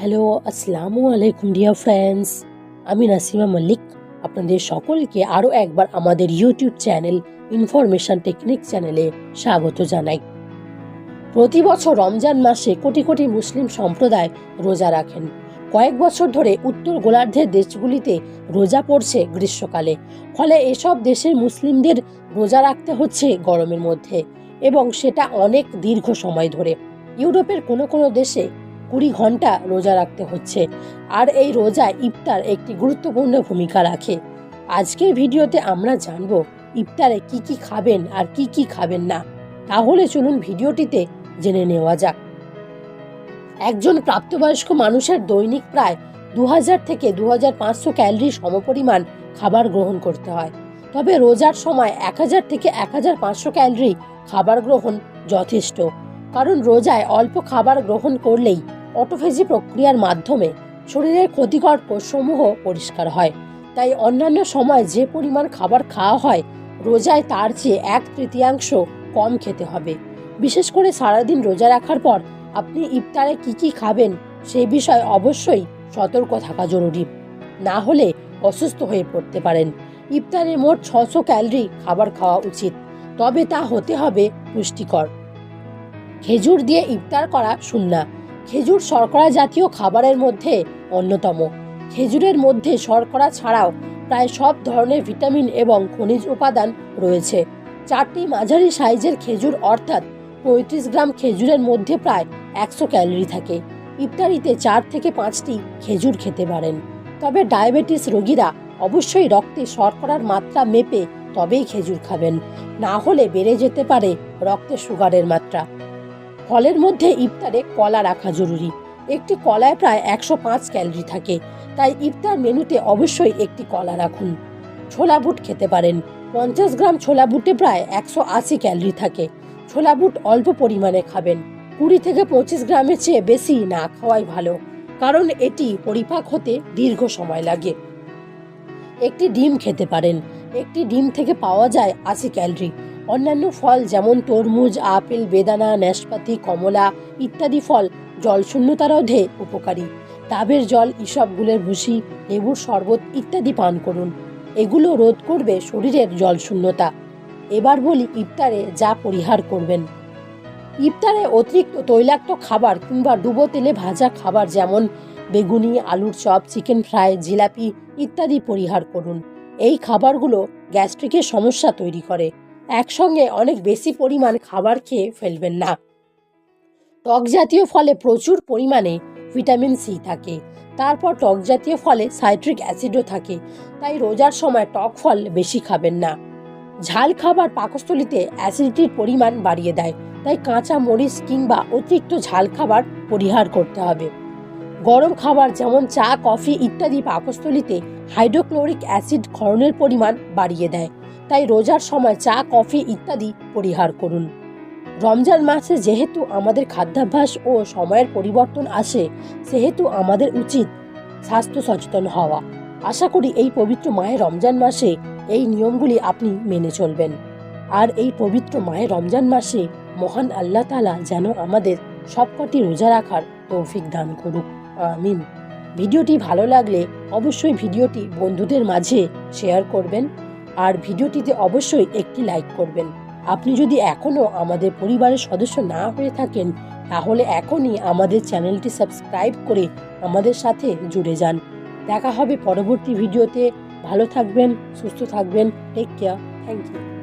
Hello, আসসালামু আলাইকুম dear friends আমি নাসিমা মল্লিক। আপনাদের সকলকে আরও একবার আমাদের ইউটিউব চ্যানেল ইনফরমেশন টেকনিক চ্যানেলে স্বাগত জানাই। প্রতি বছর রমজান মাসে কোটি কোটি মুসলিম সম্প্রদায় রোজা রাখেন। কয়েক বছর ধরে উত্তর গোলার্ধের দেশগুলিতে রোজা পড়ছে গ্রীষ্মকালে। ফলে এসব দেশের মুসলিমদের রোজা রাখতে হচ্ছে গরমের মধ্যে এবং সেটা অনেক দীর্ঘ সময় ধরে। ইউরোপের কোনো কোনো দেশে কুড়ি ঘণ্টা রোজা রাখতে হচ্ছে। আর এই রোজা ইফতার একটি গুরুত্বপূর্ণ ভূমিকা রাখে। আজকের ভিডিওতে আমরা জানব ইফতারে কি কি খাবেন আর কি কি খাবেন না। তাহলে চলুন ভিডিওটিতে জেনে নেওয়া যাক। একজন প্রাপ্তবয়স্ক মানুষের দৈনিক প্রায় দু হাজার থেকে দু পাঁচশো ক্যালোরি সমপরিমাণ খাবার গ্রহণ করতে হয়। তবে রোজার সময় এক হাজার থেকে এক হাজার পাঁচশো ক্যালোরি খাবার গ্রহণ যথেষ্ট। কারণ রোজায় অল্প খাবার গ্রহণ করলেই অটোফেজি প্রক্রিয়ার মাধ্যমে শরীরের ক্ষতিকর কোষসমূহ পরিষ্কার হয়। তাই অন্যান্য সময় যে পরিমাণ খাবার খাওয়া হয়, রোজায় তার চেয়ে এক তৃতীয়াংশ কম খেতে হবে। বিশেষ করে সারাদিন রোজা রাখার পর আপনি ইফতারে কি কি খাবেন সেই বিষয়ে অবশ্যই সতর্ক থাকা জরুরি। না হলে অসুস্থ হয়ে পড়তে পারেন। ইফতারে মোট ছশো ক্যালোরি খাবার খাওয়া উচিত, তবে তা হতে হবে পুষ্টিকর। খেজুর দিয়ে ইফতার করা সুন্না খেজুর শর্করা জাতীয় খাবারের মধ্যে অন্যতম। খেজুরের মধ্যে শর্করা ছাড়াও প্রায় সব ধরনের ভিটামিন এবং খনিজ উপাদান রয়েছে। চারটি মাঝারি সাইজের খেজুর অর্থাৎ পঁয়ত্রিশ গ্রাম খেজুরের মধ্যে প্রায় একশো ক্যালোরি থাকে। ইফতারিতে চার থেকে পাঁচটি খেজুর খেতে পারেন। তবে ডায়াবেটিস রোগীরা অবশ্যই রক্তে শর্করার মাত্রা মেপে তবেই খেজুর খাবেন। না হলে বেড়ে যেতে পারে রক্তে সুগারের মাত্রা। ফলের মধ্যে ইফতারে কলা রাখা জরুরি। একটি কলায় প্রায় একশো পাঁচ ক্যালোরি থাকে। তাই ইফতার মেনুতে অবশ্যই একটি কলা রাখুন। ছোলা বুট খেতে পারেন। পঞ্চাশ গ্রাম ছোলা বুটে প্রায় একশো আশি ক্যালোরি থাকে। ছোলা বুট অল্প পরিমাণে খাবেন। কুড়ি থেকে পঁচিশ গ্রামের চেয়ে বেশি না খাওয়াই ভালো, কারণ এটি পরিপাক হতে দীর্ঘ সময় লাগে। একটি ডিম খেতে পারেন। একটি ডিম থেকে পাওয়া যায় আশি ক্যালোরি। অন্যান্য ফল যেমন তরমুজ, আপেল, বেদানা, নাশপাতি, কমলা ইত্যাদি ফল জলশূন্যতা রোধে উপকারী। ডাবের জল ইসবগুলের ভুসি, লেবুর শরবত ইত্যাদি পান করুন। এগুলো রোধ করবে শরীরের জলশূন্যতা। এবার বলি ইফতারে যা পরিহার করবেন। ইফতারে অতিরিক্ত তৈলাক্ত খাবার কিংবা ডুবো তেলে ভাজা খাবার যেমন বেগুনি, আলুর চপ, চিকেন ফ্রাই, জিলাপি ইত্যাদি পরিহার করুন। এই খাবারগুলো গ্যাস্ট্রিকের সমস্যা তৈরি করে। একসঙ্গে অনেক বেশি পরিমাণ খাবার খেয়ে ফেলবেন না। টক জাতীয় ফলে প্রচুর পরিমাণে ভিটামিন সি থাকে। তারপর টক জাতীয় ফলে সাইট্রিক অ্যাসিডও থাকে। তাই রোজার সময় টক ফল বেশি খাবেন না। ঝাল খাবার পাকস্থলিতে অ্যাসিডিটির পরিমাণ বাড়িয়ে দেয়। তাই কাঁচা মরিচ কিংবা অতিরিক্ত ঝাল খাবার পরিহার করতে হবে। গরম খাবার যেমন চা, কফি ইত্যাদি পাকস্থলিতে হাইড্রোক্লোরিক অ্যাসিড ক্ষরণের পরিমাণ বাড়িয়ে দেয়। তাই রোজার সময় চা, কফি ইত্যাদি পরিহার করুন। রমজান মাসে যেহেতু আমাদের খাদ্যাভ্যাস ও সময়ের পরিবর্তন আসে, সেহেতু আমাদের উচিত স্বাস্থ্য সচেতন হওয়া। আশা করি এই পবিত্র মায়ের রমজান মাসে এই নিয়মগুলি আপনি মেনে চলবেন। আর এই পবিত্র মায়ের রমজান মাসে মহান আল্লাহ তালা যেন আমাদের সবকটি রোজা রাখার তৌফিক দান করুক। আমিন। ভিডিওটি ভালো লাগলে অবশ্যই ভিডিওটি বন্ধুদের মাঝে শেয়ার করবেন। আর ভিডিওটিতে অবশ্যই একটি লাইক করবেন। আপনি যদি এখনও আমাদের পরিবারের সদস্য না হয়ে থাকেন, তাহলে এখনই আমাদের চ্যানেলটি সাবস্ক্রাইব করে আমাদের সাথে জুড়ে যান। দেখা হবে পরবর্তী ভিডিওতে। ভালো থাকবেন, সুস্থ থাকবেন। Take care thank you